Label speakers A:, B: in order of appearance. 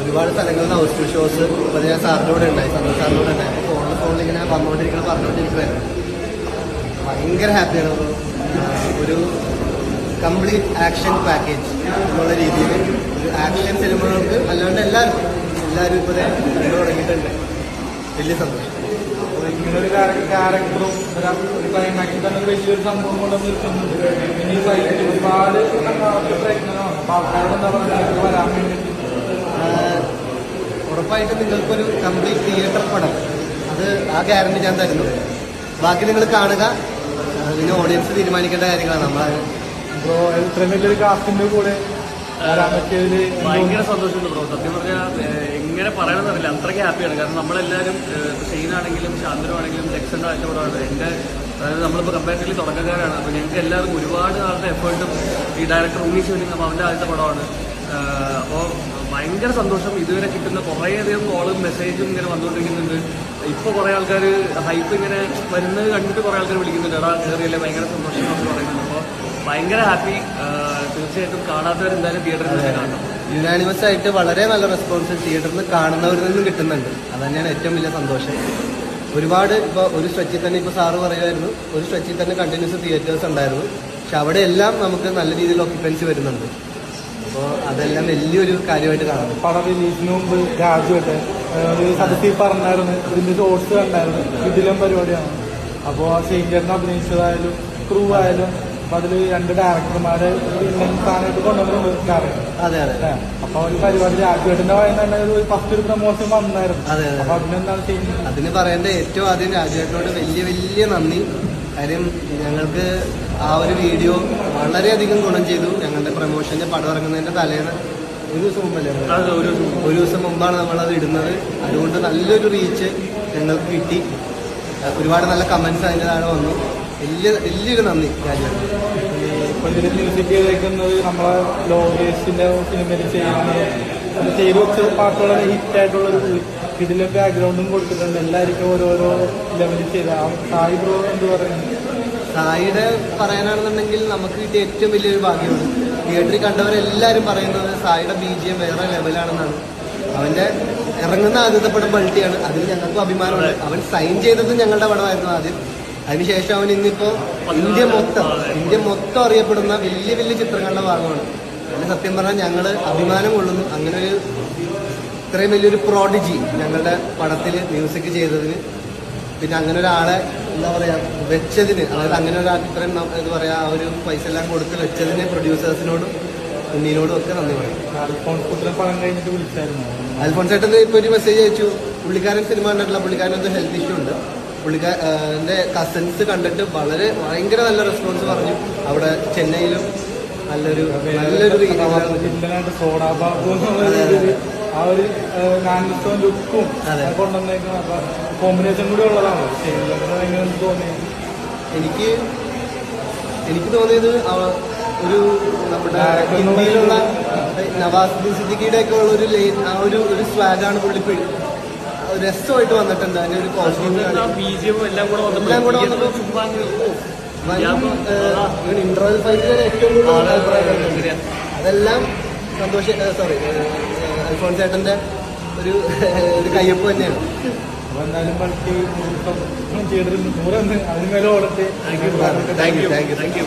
A: ഒരുപാട് സ്ഥലങ്ങളിൽ നിന്ന് ഹൗസ്ഫുൾ ഷോസ് ഇപ്പോൾ ഞാൻ സാറിന്റെ കൂടെ ഉണ്ടായി. സന്തോഷ് സാറിന്റെ കൂടെ ഉണ്ടായി അപ്പോൾ ഫോണിൽ ഫോണിൽ ഇങ്ങനെ വന്നുകൊണ്ടിരിക്കണം പറഞ്ഞുകൊണ്ടിരിക്കുമായിരുന്നു ഭയങ്കര ഹാപ്പിയാണ് ഒരു കംപ്ലീറ്റ് ആക്ഷൻ പാക്കേജ് എന്നുള്ള രീതിയിൽ ഒരു ആക്ഷൻ സിനിമകൾക്ക് അല്ലാണ്ട് എല്ലാവരും എല്ലാവരും ഇപ്പോൾ തുടങ്ങിയിട്ടുണ്ട്. വലിയ സന്തോഷം.
B: ഒരു ഒരുപാട്
A: ഉറപ്പായിട്ടും നിങ്ങൾക്കൊരു കംപ്ലീറ്റ് തിയേറ്റർ പടം. അത് ആ ഗ്യാരണ്ടി ഞാൻ തരുന്നു. ബാക്കി നിങ്ങൾ കാണുക. പിന്നെ ഓഡിയൻസ് തീരുമാനിക്കേണ്ട കാര്യങ്ങളാണ്. നമ്മൾ
B: ബ്രോ ഇത്രയും വലിയൊരു കാസ്റ്റിന്റെ കൂടെ
C: ഭയങ്കര സന്തോഷമുണ്ട് ബ്രോ. സത്യം പറഞ്ഞാൽ എങ്ങനെ പറയണമെന്നറിയില്ല അത്രയ്ക്ക് ഹാപ്പിയാണ്. കാരണം നമ്മളെല്ലാവരും ഷെയ്നാണെങ്കിലും ശാന്തനുമാണെങ്കിലും ആയിട്ട് കൂടെ എന്റെ അതായത് നമ്മളിപ്പോൾ കമ്പാരിറ്റീവ്ലി തുടക്കക്കാരാണ്. അപ്പോൾ ഞങ്ങൾക്ക് എല്ലാവർക്കും ഒരുപാട് നാളത്തെ എഫേർട്ടും ഈ ഡയറക്ടർ വേണ്ടി അപ്പോൾ അവന്റെ ആദ്യത്തെ പടമാണ്. ഭയങ്കര സന്തോഷം. ഇതുവരെ കിട്ടുന്ന കുറേയധികം കോളും മെസ്സേജും ഇങ്ങനെ വന്നുകൊണ്ടിരിക്കുന്നുണ്ട് ഇപ്പോൾ കുറേ ആൾക്കാർ ഹൈപ്പ് ഇങ്ങനെ വരുന്നത് കണ്ടിട്ട് കുറേ ആൾക്കാർ വിളിക്കുന്നുണ്ട്. എടാ കയറിയല്ലേ ഭയങ്കര സന്തോഷം എന്ന് പറയുന്നുണ്ട്. അപ്പോൾ ഭയങ്കര ഹാപ്പി തീർച്ചയായിട്ടും കാണാത്തവർ എന്തായാലും തിയേറ്ററിൽ തന്നെ കാണണം.
A: യുനാനിമസ് ആയിട്ട് വളരെ നല്ല റെസ്പോൺസ് തിയേറ്ററിൽ നിന്ന് കാണുന്നവരിൽ നിന്നും കിട്ടുന്നുണ്ട്. അത് തന്നെയാണ് ഏറ്റവും വലിയ സന്തോഷം. ഒരുപാട് ഇപ്പോൾ ഒരു സ്ട്രെച്ചിൽ തന്നെ ഇപ്പോൾ സാറ് പറയുമായിരുന്നു. ഒരു സ്ട്രെച്ചിൽ തന്നെ കണ്ടിന്യൂസ് തിയേറ്റേഴ്സ് ഉണ്ടായിരുന്നു. പക്ഷെ അവിടെയെല്ലാം നമുക്ക് നല്ല രീതിയിൽ ഓക്യുപ്പൻസി വരുന്നുണ്ട്. അപ്പോൾ അതെല്ലാം വലിയൊരു കാര്യമായിട്ട് കാണുന്നു
B: പടം റിലീസിന് മുമ്പ് രാജുവട്ടെ സദസ്സിൽ പറഞ്ഞായിരുന്നു. ഇതിന്റെ ഷോർട്സ് കണ്ടായിരുന്നു. ഇതിലും പരിപാടിയാണ്. അപ്പോൾ ഷെയ്ൻചേട്ടൻ അഭിനയിച്ചതായാലും ക്രൂ ആയാലും അപ്പൊ അതിൽ രണ്ട് ഡയറക്ടർമാരെ സ്ഥാനമായിട്ട് കൊണ്ടുവന്നിട്ടുണ്ട്
A: അതെ അതെ.
B: അപ്പൊ ഒരു പരിപാടി രാജുവേട്ടന്റെ വായന ഒരു ഫസ്റ്റ് ഒരു പ്രമോഷൻ വന്നായിരുന്നു.
A: അതെ അതെ.
B: അപ്പൊ അതിനെന്താണ് ചെയ്യുന്നത്?
A: അതിന് പറയേണ്ട ഏറ്റവും ആദ്യം രാജുവേട്ടനോട് വലിയ വലിയ നന്ദി. കാര്യം ഞങ്ങൾക്ക് ആ ഒരു വീഡിയോ വളരെയധികം ഗുണം ചെയ്തു. ഞങ്ങളുടെ പ്രൊമോഷന്റെ പടം ഇറങ്ങുന്നതിന്റെ തലേന്ന് ഒരു ദിവസം മുമ്പല്ലേ
C: ഒരു
A: ഒരു ദിവസം മുമ്പാണ് നമ്മൾ അത് ഇടുന്നത്. അതുകൊണ്ട് നല്ലൊരു റീച്ച് ഞങ്ങൾക്ക് കിട്ടി. ഒരുപാട് നല്ല കമന്റ്സ് അതിന്റെ താഴെ വന്നു. വലിയ വലിയൊരു നന്ദി രാജുവേട്ടൻ
B: ഇപ്പൊ ഇതിൽ മ്യൂസിക് ചെയ്തേക്കുന്നത് നമ്മളെ സിനിമയിൽ ചെയ്തു വെച്ച ഇതിലെ ബാക്ക്ഗ്രൗണ്ടും കൊടുത്തിട്ടുണ്ട്. എല്ലാവർക്കും ഓരോരോ ലെവലിൽ ചെയ്ത ആ സായി ബ്രോ എന്ത് പറയുന്നു
A: സായിയുടെ പറയാനാണെന്നുണ്ടെങ്കിൽ നമുക്ക് കിട്ടിയ ഏറ്റവും വലിയൊരു ഭാഗ്യമാണ്. തിയേറ്ററിൽ കണ്ടവരെല്ലാവരും പറയുന്നത് സായിയുടെ ബി ജി എം വേറെ ലെവലാണെന്നാണ്. അവന്റെ ഇറങ്ങുന്ന ആദ്യത്തെ പടം മൾട്ടിയാണ് അതിൽ ഞങ്ങൾക്കും അഭിമാനമുണ്ട്. അവൻ സൈൻ ചെയ്തത് ഞങ്ങളുടെ പടമായിരുന്നു ആദ്യം. അതിനുശേഷം അവൻ ഇന്നിപ്പോ ഇന്ത്യ മൊത്തം ഇന്ത്യ മൊത്തം അറിയപ്പെടുന്ന വലിയ വലിയ ചിത്രങ്ങളുടെ ഭാഗമാണ്. അതിന് സത്യം പറഞ്ഞാൽ ഞങ്ങൾ അഭിമാനം കൊള്ളുന്നു. അങ്ങനെ ഒരു ഇത്രയും വലിയൊരു പ്രോഡിജി ഞങ്ങളുടെ പടത്തിൽ മ്യൂസിക് ചെയ്തതിന്. പിന്നെ അങ്ങനെ ഒരാളെ എന്താ പറയാ വെച്ചതിന് അതായത് അങ്ങനെ ഒരു അത്രയും എന്ന് എന്താ പറയാ ആ ഒരു പൈസ എല്ലാം കൊടുത്ത് വെച്ചതിന് പ്രൊഡ്യൂസേഴ്സിനോടും ഉണ്ണീനോടും ഒക്കെ നന്ദി പറയും.
B: അൽഫോൺസ്
A: ചേട്ടൻ ഇപ്പൊ ഒരു മെസ്സേജ് അയച്ചു പുള്ളിക്കാരൻ സിനിമ കണ്ടിട്ടില്ല പുള്ളിക്കാരൻ ഒരു ഹെൽത്ത് ഇഷ്യൂ ഉണ്ട്. പുള്ളിക്കാരന്റെ കസിൻസ് കണ്ടിട്ട് വളരെ ഭയങ്കര നല്ല റെസ്പോൺസ് പറഞ്ഞു. അവിടെ ചെന്നൈയിലും നല്ലൊരു നല്ലൊരു
B: ആ ഒരു നാനത്വം ലുക്കും
A: അതെ.
B: കൊണ്ടുവന്നേക്കുന്ന കോമ്പിനേഷൻ കൂടി ഉള്ളതാണ്? ശരിക്കും എങ്ങനെ തോന്നി?
A: എനിക്ക് എനിക്ക് തോന്നിയത് ഒരു നമ്മുടെ ഹിന്ദിയിലുള്ള നവാസ് സിദ്ദിഖിയുടെ ഒക്കെ ഉള്ള ഒരു ലൈൻ ആ ഒരു ഒരു സ്വാഗാണ് പുള്ളി ഇപ്പൊ ഒരു രസമായിട്ട് വന്നിട്ടുണ്ട് അതിന്റെ ഒരു കോസ്റ്റ്യൂം
C: എല്ലാം കൂടെ
A: എല്ലാം കൂടെ വന്നപ്പോ
C: ചുമ്മാ അങ്ങ് ഓ, ഞാൻ
A: ഇന്റർവൽ ഫൈറ്റിലാണ് ഏറ്റവും കൂടുതൽ. അതെല്ലാം സന്തോഷ സോറി അൽഫോൺസ് ചേട്ടന്റെ ഒരു ഒരു കയ്യൊപ്പ് തന്നെയാണ്.
B: അപ്പോൾ എന്തായാലും പറ്റി ചെയ്തിരുന്നു നൂറന്ന് അതിന് മേലെ ഓടട്ടെ.
A: Thank you thank you
C: thank you